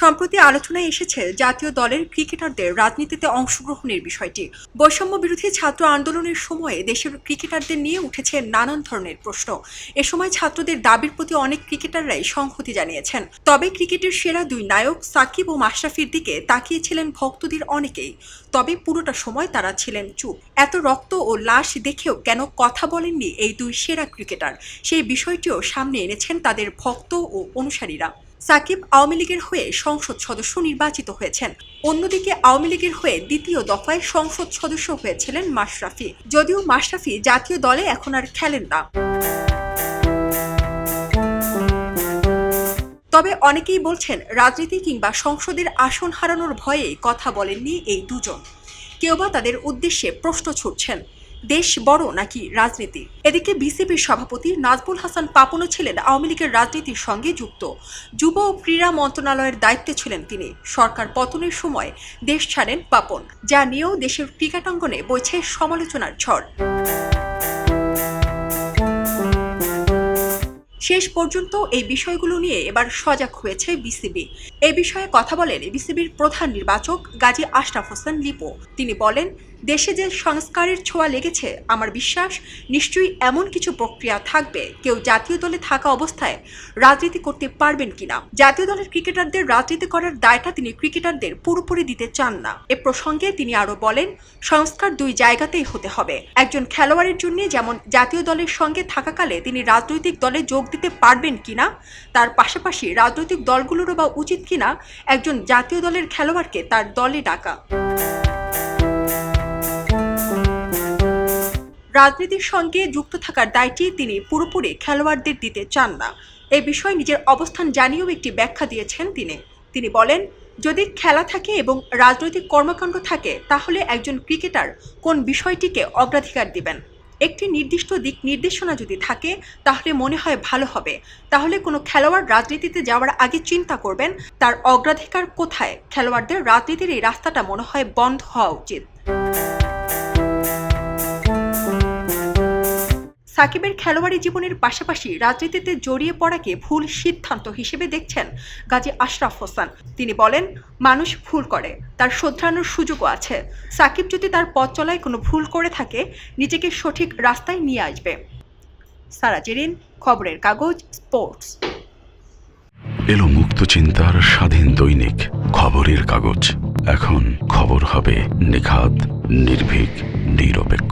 সম্প্রতি আলোচনায় এসেছে জাতীয় দলের ক্রিকেটারদের রাজনীতিতে অংশগ্রহণের বিষয়টি। বৈষম্য বিরোধী ছাত্র আন্দোলনের সময়ে দেশের ক্রিকেটারদের নিয়ে উঠেছে নানান ধরনের প্রশ্ন। এ সময় ছাত্রদের দাবির প্রতি অনেক ক্রিকেটাররাই সংহতি জানিয়েছেন। তবে ক্রিকেটের সেরা দুই নায়ক সাকিব ও মাশরাফির দিকে তাকিয়েছিলেন ভক্তদের অনেকেই। তবে পুরোটা সময় তারা ছিলেন চুপ। এত রক্ত ও লাশ দেখেও কেন কথা বলেননি এই দুই সেরা ক্রিকেটার? সেই বিষয়টিও সামনে এনেছেন তাদের ভক্ত ও অনুসারীরা। সাকিব আওয়ামী লীগের হয়ে সংসদ সদস্য নির্বাচিত হয়েছেন। অন্যদিকে আওয়ামী লীগের হয়ে দ্বিতীয় দফায় সংসদ সদস্য হয়েছিলেন মাশরাফি। যদিও মাশরাফি জাতীয় দলে এখন আর খেলেন না। তবে অনেকেই বলছেন, রাজনীতি কিংবা সংসদের আসন হারানোর ভয়ে কথা বলেননি এই দুজন। কেউ বা তাদের উদ্দেশ্যে প্রশ্ন ছুটছেন। দেশ বড় নাকি রাজনীতি? এদিকে বিসিবির সভাপতি নাজমুল হাসান পাপনও ছিলেন আওয়ামী লীগের রাজনীতির সঙ্গে যুক্ত। যুব ও ক্রীড়া মন্ত্রণালয়ের দায়িত্বে ছিলেন তিনি। সরকার পতনের সময় দেশ ছাড়েন পাপন, যা নিয়েও দেশের ক্রিকেটাঙ্গনে বইছে সমালোচনার ঝড়। শেষ পর্যন্ত এই বিষয়গুলো নিয়ে এবার সজাগ হয়েছে বিসিবি। এ বিষয়ে কথা বলেন বিসিবির প্রধান নির্বাচক গাজী আশরাফ হোসেন লিপো। তিনি বলেন দেশে যে সংস্কারের ছোঁয়া লেগেছে, আমার বিশ্বাস নিশ্চয়ই এমন কিছু প্রক্রিয়া থাকবে। কেউ জাতীয় দলে থাকা অবস্থায় রাজনীতি করতে পারবেন কিনা? জাতীয় দলের ক্রিকেটারদের রাজনীতি করার দায়টা তিনি ক্রিকেটারদের পুরোপুরি দিতে চান না। এ প্রসঙ্গে তিনি আরও বলেন, সংস্কার দুই জায়গাতেই হতে হবে। একজন খেলোয়াড়ের জন্য যেমন জাতীয় দলের সঙ্গে থাকাকালে তিনি রাজনৈতিক দলে যোগ দিতে পারবেন কিনা, তার পাশাপাশি রাজনৈতিক দলগুলোরও বা উচিত কিনা, একজন জাতীয় দলের খেলোয়াড়কে তার দলে ডাকা। রাজনীতির সঙ্গে যুক্ত থাকার দায়টি তিনি পুরোপুরি খেলোয়াড়দের দিতে চান না। এ বিষয়ে নিজের অবস্থান জানিয়েও একটি ব্যাখ্যা দিয়েছেন তিনি। তিনি বলেন, যদি খেলা থাকে এবং রাজনৈতিক কর্মকাণ্ড থাকে, তাহলে একজন ক্রিকেটার কোন বিষয়টিকে অগ্রাধিকার দিবেন? একটি নির্দিষ্ট দিক নির্দেশনা যদি থাকে, তাহলে মনে হয় ভালো হবে। তাহলে কোনো খেলোয়াড় রাজনীতিতে যাওয়ার আগে চিন্তা করবেন, তার অগ্রাধিকার কোথায়? খেলোয়াড়দের রাজনীতির এই রাস্তাটা মনে হয় বন্ধ হওয়া উচিত। সাকিবের খেলোয়াড়ি জীবনের পাশাপাশি রাজনীতিতে জড়িয়ে পড়াকে ভুল সিদ্ধান্ত হিসেবে দেখছেন গাজী আশরাফ হোসেন। তিনি বলেন, মানুষ ভুল করে, তার শোধরানোর সুযোগও আছে। সাকিব যদি তার পথ চলায় কোনো ভুল করে থাকে, নিজেকে সঠিক রাস্তায় নিয়ে আসবে। সারা জেরিন, খবরের কাগজ, স্পোর্টস। এলো মুক্ত চিন্তার স্বাধীন দৈনিক, খবরের কাগজ। এখন খবর হবে নিখাত, নির্ভীক, নিরপেক্ষ।